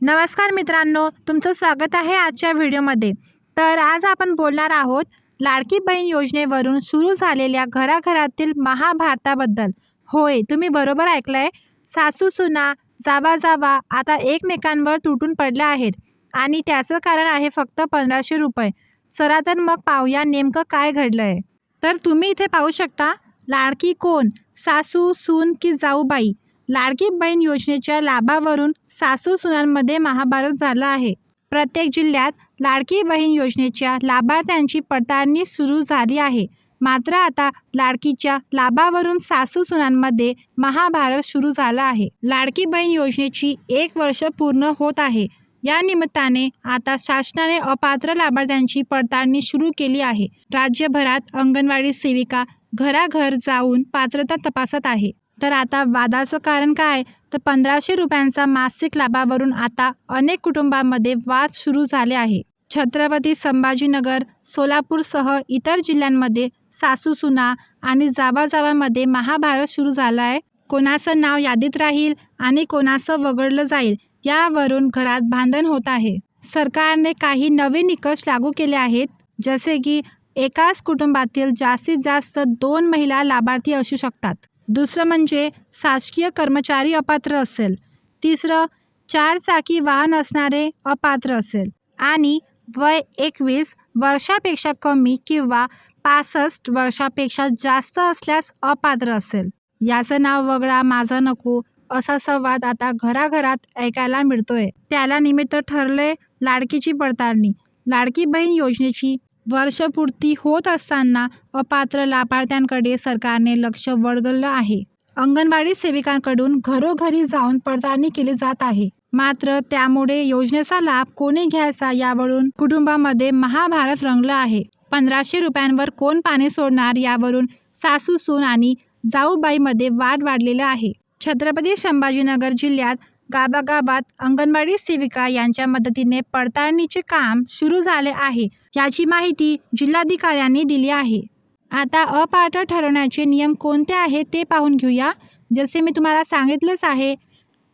नमस्कार मित्रांनो तुमचं स्वागत आहे आजच्या व्हिडिओमध्ये. तर आज आपण बोलणार आहोत लाडकी बहीण योजनेवरून सुरू झालेल्या घराघरातील महाभारताबद्दल. होय तुम्ही बरोबर ऐकलंय. सासू सुना जावा जावा आता एकमेकांवर तुटून पडल्या आहेत. आणि त्याचं कारण आहे फक्त पंधराशे रुपये. चला तर मग पाहूया नेमकं काय घडलं आहे तर तुम्ही इथे पाहू शकता लाडकी कोण? सासू सून की जाऊबाई? लाडकी बहीण योजनेच्या लाभावरून सासू सुनांमध्ये महाभारत झालं आहे. प्रत्येक जिल्ह्यात लाडकी बहीण योजनेच्या लाभार्थ्यांची पडताळणी सुरू झाली आहे. मात्र आता लाडकीच्या लाभावरून सासू सुनांमध्ये महाभारत सुरू झालं आहे. लाडकी बहीण योजनेची एक वर्ष पूर्ण होत आहे. या निमित्ताने आता शासनाने अपात्र लाभार्थ्यांची पडताळणी सुरू केली आहे. राज्यभरात अंगणवाडी सेविका घराघर जाऊन पात्रता तपासत आहे. तर आता वादाचं कारण काय? तर पंधराशे रुपयांचा मासिक लाभावरून आता अनेक कुटुंबांमध्ये वाद सुरू झाले आहे. छत्रपती संभाजीनगर सोलापूरसह इतर जिल्ह्यांमध्ये सासू सुना आणि जावाजावामध्ये महाभारत सुरू झाला आहे. कोणाचं नाव यादीत राहील आणि कोणाचं वगळलं जाईल यावरून घरात भांडण होत आहे. सरकारने काही नवे निकष लागू केले आहेत जसे की एकाच कुटुंबातील जास्तीत जास्त दोन महिला लाभार्थी असू शकतात. दुसरं म्हणजे शासकीय कर्मचारी अपात्र असेल. तिसरं चार चाकी वाहन असणारे अपात्र असेल. आणि वय एकवीस वर्षापेक्षा कमी किंवा पासष्ट वर्षापेक्षा जास्त असल्यास अपात्र असेल. याचं नाव वगळा माझं नको असा संवाद आता घराघरात ऐकायला मिळतोय. त्याला निमित्त ठरले लाडकीची पडताळणी. लाडकी बहीण योजनेची वर्षपूर्ती होत असताना अपात्र लाभार्थ्यांकडे सरकारने लक्ष वळगलं आहे. अंगणवाडी सेविकांकडून घरोघरी जाऊन पडताळणी केली जात आहे. मात्र त्यामुळे योजनेचा लाभ कोणी घ्यायचा यावरून कुटुंबामध्ये महाभारत रंगलं आहे. पंधराशे रुपयांवर कोण पाणी सोडणार यावरून सासू सून आणि जाऊबाईमध्ये वाद वाढलेला आहे. छत्रपती संभाजीनगर जिल्ह्यात गावागावात अंगणवाडी सेविका यांच्या मदतीने पडताळणीचे काम सुरू झाले आहे याची माहिती जिल्हाधिकाऱ्यांनी दिली आहे. आता अपात्र ठरवण्याचे नियम कोणते आहेत ते पाहून घेऊया. जसे मी तुम्हाला सांगितलंच आहे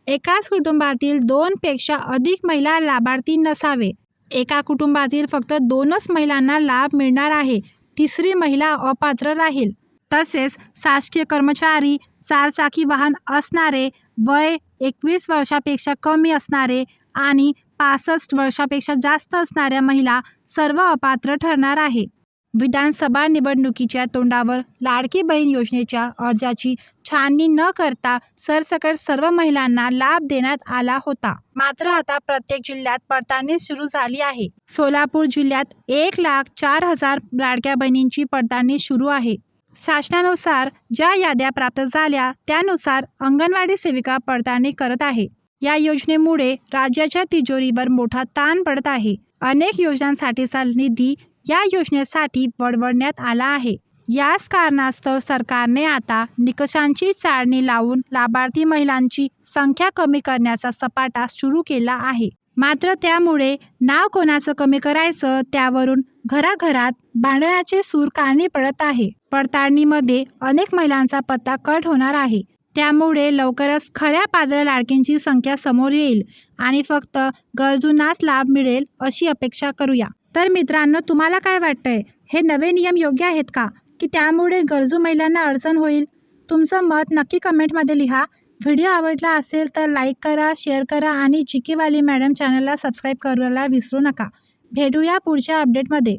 एकाच कुटुंबातील दोनपेक्षा अधिक महिला लाभार्थी नसावे. एका कुटुंबातील फक्त दोनच महिलांना लाभ मिळणार आहे तिसरी महिला अपात्र राहील. तसेच शासकीय कर्मचारी चारचाकी वाहन असणारे वय एकवीस वर्षापेक्षा कमी असणारे आणि पासष्ट वर्षापेक्षा जास्त असणाऱ्या महिला सर्व अपात्र ठरणार आहे. विधानसभा निवडणुकीच्या तोंडावर लाडकी बहीण योजनेच्या अर्जाची छाननी न करता सरसकट सर्व महिलांना लाभ देण्यात आला होता. मात्र आता प्रत्येक जिल्ह्यात पडताळणी सुरू झाली आहे. सोलापूर जिल्ह्यात एक लाख चार हजार लाडक्या बहिणींची पडताळणी सुरू आहे. शासनानुसार ज्या याद्या प्राप्त झाल्या त्यानुसार अंगणवाडी सेविका पडताळणी करत आहे. या योजनेमुळे राज्याच्या तिजोरीवर मोठा ताण पडत आहे. अनेक योजनांसाठीचा निधी या योजनेसाठी वळवण्यात आला आहे. याच कारणास्तव सरकारने आता निकषांची चाळणी लावून लाभार्थी महिलांची संख्या कमी करण्याचा सपाटा सुरू केला आहे. मात्र त्यामुळे नाव कोणाचं कमी करायचं त्यावरून घराघरात भांडणाचे सूर कानी पडत आहे. पडताळणीमध्ये अनेक महिलांचा पत्ता कट होणार आहे. त्यामुळे लवकरच खऱ्या पात्र लाडकींची संख्या समोर येईल आणि फक्त गरजूंनाच लाभ मिळेल अशी अपेक्षा करूया. तर मित्रांनो तुम्हाला काय वाटतंय? हे नवे नियम योग्य आहेत का? की त्यामुळे गरजू महिलांना अडचण होईल? तुमचं मत नक्की कमेंटमध्ये लिहा. व्हिडिओ आवडला असेल तर लाईक करा शेअर करा आणि चिकीवाली मॅडम चॅनलला सबस्क्राईब करायला विसरू नका. भेटूया पुढच्या अपडेटमध्ये.